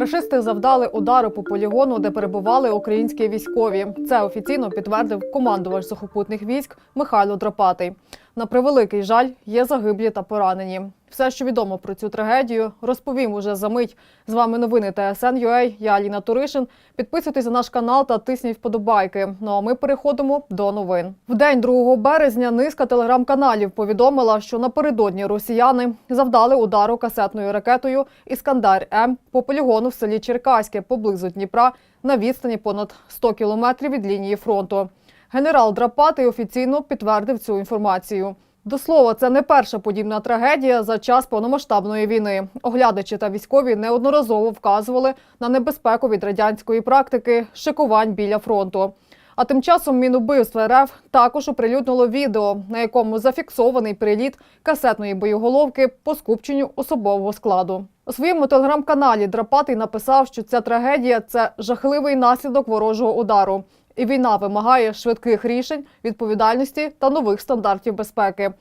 Рашисти завдали удару по полігону, де перебували українські військові. Це офіційно підтвердив командувач сухопутних військ Михайло Драпатий. На превеликий жаль, є загиблі та поранені. Все, що відомо про цю трагедію, розповім уже за мить. З вами новини ТСН.UA. Я Аліна Туришин. Підписуйтесь на наш канал та тисніть вподобайки. Ну а ми переходимо до новин. В день 2 березня низка телеграм-каналів повідомила, що напередодні росіяни завдали удару касетною ракетою Іскандар М по полігону в селі Черкаське поблизу Дніпра на відстані понад 100 кілометрів від лінії фронту. Генерал Драпатий офіційно підтвердив цю інформацію. До слова, це не перша подібна трагедія за час повномасштабної війни. Оглядачі та військові неодноразово вказували на небезпеку від радянської практики шикувань біля фронту. А тим часом Мінубивств РФ також оприлюднило відео, на якому зафіксований приліт касетної боєголовки по скупченню особового складу. У своєму телеграм-каналі Драпатий написав, що ця трагедія це жахливий наслідок ворожого удару. І війна вимагає швидких рішень, відповідальності та нових стандартів безпеки.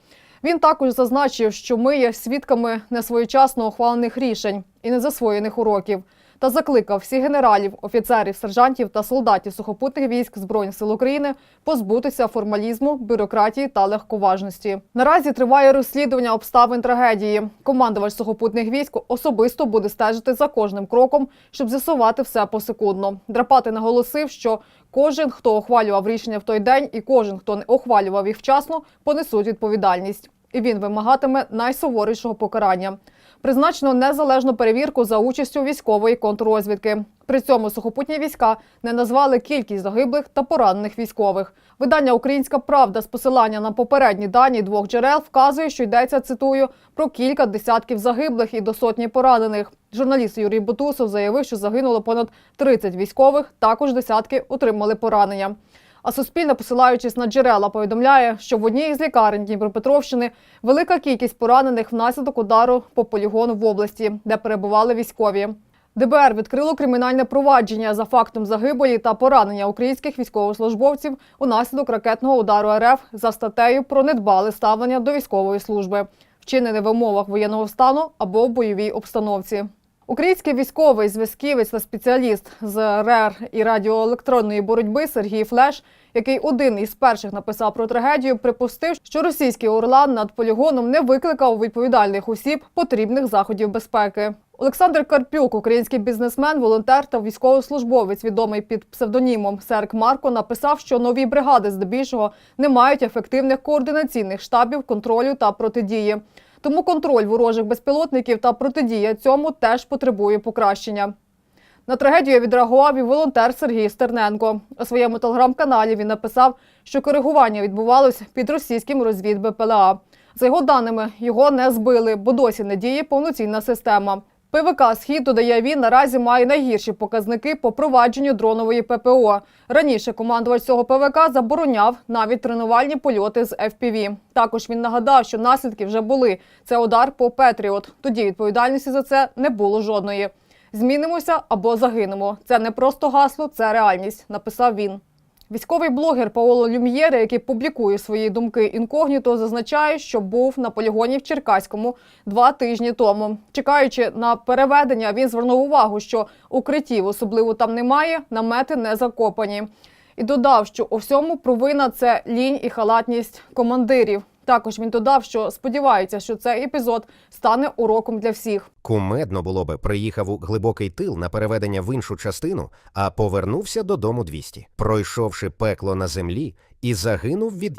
Він також зазначив, що ми є свідками несвоєчасно ухвалених рішень і незасвоєних уроків, та закликав всіх генералів, офіцерів, сержантів та солдатів сухопутних військ збройних сил України позбутися формалізму, бюрократії та легковажності. Наразі триває розслідування обставин трагедії. Командувач сухопутних військ особисто буде стежити за кожним кроком, щоб з'ясувати все посекундно. Драпати наголосив, що кожен, хто ухвалював рішення в той день, і кожен, хто не ухвалював їх вчасно, понесуть відповідальність. І він вимагатиме найсуворішого покарання. Призначено незалежну перевірку за участю військової контррозвідки. При цьому сухопутні війська не назвали кількість загиблих та поранених військових. Видання Українська Правда з посилання на попередні дані двох джерел вказує, що йдеться цитую про кілька десятків загиблих і до сотні поранених. Журналіст Юрій Бутусов заявив, що загинуло понад 30 військових. Також десятки отримали поранення. А Суспільне, посилаючись на джерела, повідомляє, що в одній із лікарень Дніпропетровщини велика кількість поранених внаслідок удару по полігону в області, де перебували військові. ДБР відкрило кримінальне провадження за фактом загибелі та поранення українських військовослужбовців унаслідок ракетного удару РФ за статтею про недбале ставлення до військової служби, вчинене в умовах воєнного стану або в бойовій обстановці. Український військовий зв'язківець та спеціаліст з РЕР і радіоелектронної боротьби Сергій Флеш, який один із перших написав про трагедію, припустив, що російський орлан над полігоном не викликав у відповідальних осіб потрібних заходів безпеки. Олександр Карпюк, український бізнесмен, волонтер та військовослужбовець, відомий під псевдонімом Серк Марко, написав, що нові бригади здебільшого не мають ефективних координаційних штабів контролю та протидії. Тому контроль ворожих безпілотників та протидія цьому теж потребує покращення. На трагедію відреагував і волонтер Сергій Стерненко. У своєму телеграм-каналі він написав, що коригування відбувалось під російським розвід БПЛА. За його даними, його не збили, бо досі не діє повноцінна система. ПВК «Схід» додає він наразі має найгірші показники по провадженню дронової ППО. Раніше командувач цього ПВК забороняв навіть тренувальні польоти з FPV. Також він нагадав, що наслідки вже були. Це удар по Петріот. Тоді відповідальності за це не було жодної. Змінимося або загинемо. Це не просто гасло, це реальність, написав він. Військовий блогер Паоло Люм'єре, який публікує свої думки інкогніто, зазначає, що був на полігоні в Черкаському два тижні тому. Чекаючи на переведення, він звернув увагу, що укриттів особливо там немає, намети не закопані. І додав, що у всьому провина це лінь і халатність командирів. Також він додав, що сподівається, що цей епізод стане уроком для всіх. Кумедно було би приїхав у глибокий тил на переведення в іншу частину, а повернувся додому 200, пройшовши пекло на землі і загинув від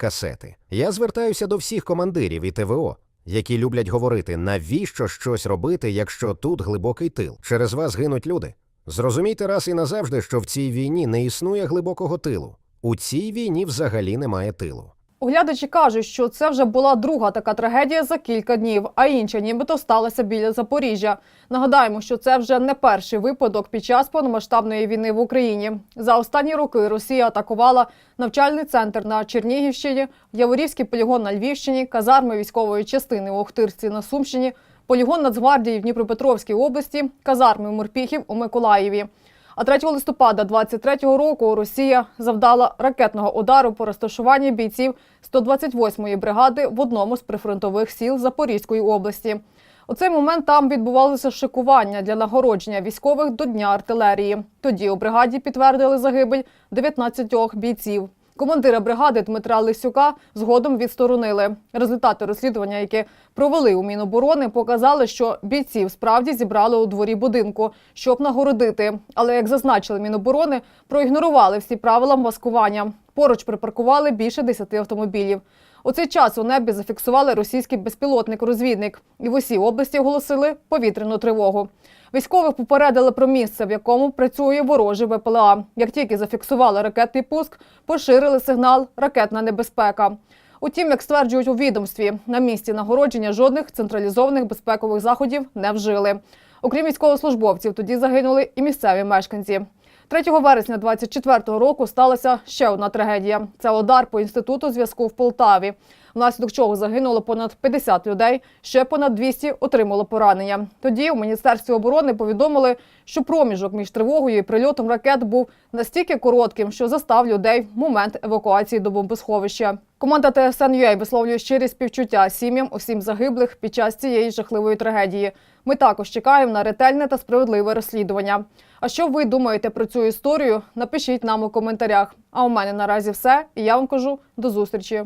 касети. Я звертаюся до всіх командирів і ТВО, які люблять говорити, навіщо щось робити, якщо тут глибокий тил. Через вас гинуть люди. Зрозумійте раз і назавжди, що в цій війні не існує глибокого тилу. У цій війні взагалі немає тилу. Оглядачі кажуть, що це вже була друга така трагедія за кілька днів, а інша нібито сталася біля Запоріжжя. Нагадаємо, що це вже не перший випадок під час повномасштабної війни в Україні. За останні роки Росія атакувала навчальний центр на Чернігівщині, Яворівський полігон на Львівщині, казарми військової частини у Охтирці на Сумщині, полігон Нацгвардії в Дніпропетровській області, казарми Морпіхів у Миколаєві. А 3 листопада 23-го року Росія завдала ракетного удару по розташуванні бійців 128-ї бригади в одному з прифронтових сіл Запорізької області. У цей момент там відбувалося шикування для нагородження військових до Дня артилерії. Тоді у бригаді підтвердили загибель 19 бійців. Командира бригади Дмитра Лисюка згодом відсторонили. Результати розслідування, які провели у Міноборони, показали, що бійців справді зібрали у дворі будинку, щоб нагородити. Але як зазначили Міноборони, проігнорували всі правила маскування. Поруч припаркували більше 10 автомобілів. У цей час у небі зафіксували російський безпілотник-розвідник і в усій області оголосили повітряну тривогу. Військових попередили про місце, в якому працює ворожий ВПЛА. Як тільки зафіксували ракетний пуск, поширили сигнал ракетна небезпека. Утім, як стверджують у відомстві, на місці нагородження жодних централізованих безпекових заходів не вжили. Окрім військовослужбовців, тоді загинули і місцеві мешканці. 3 вересня 24-го року сталася ще одна трагедія. Це удар по інституту зв'язку в Полтаві, внаслідок чого загинуло понад 50 людей, ще понад 200 отримало поранення. Тоді у міністерстві оборони повідомили, що проміжок між тривогою і прильотом ракет був настільки коротким, що застав людей в момент евакуації до бомбосховища. Команда ТСН.UA висловлює щирі співчуття сім'ям усім загиблих під час цієї жахливої трагедії. Ми також чекаємо на ретельне та справедливе розслідування. А що ви думаєте про цю історію? Напишіть нам у коментарях. А у мене наразі все. І я вам кажу до зустрічі.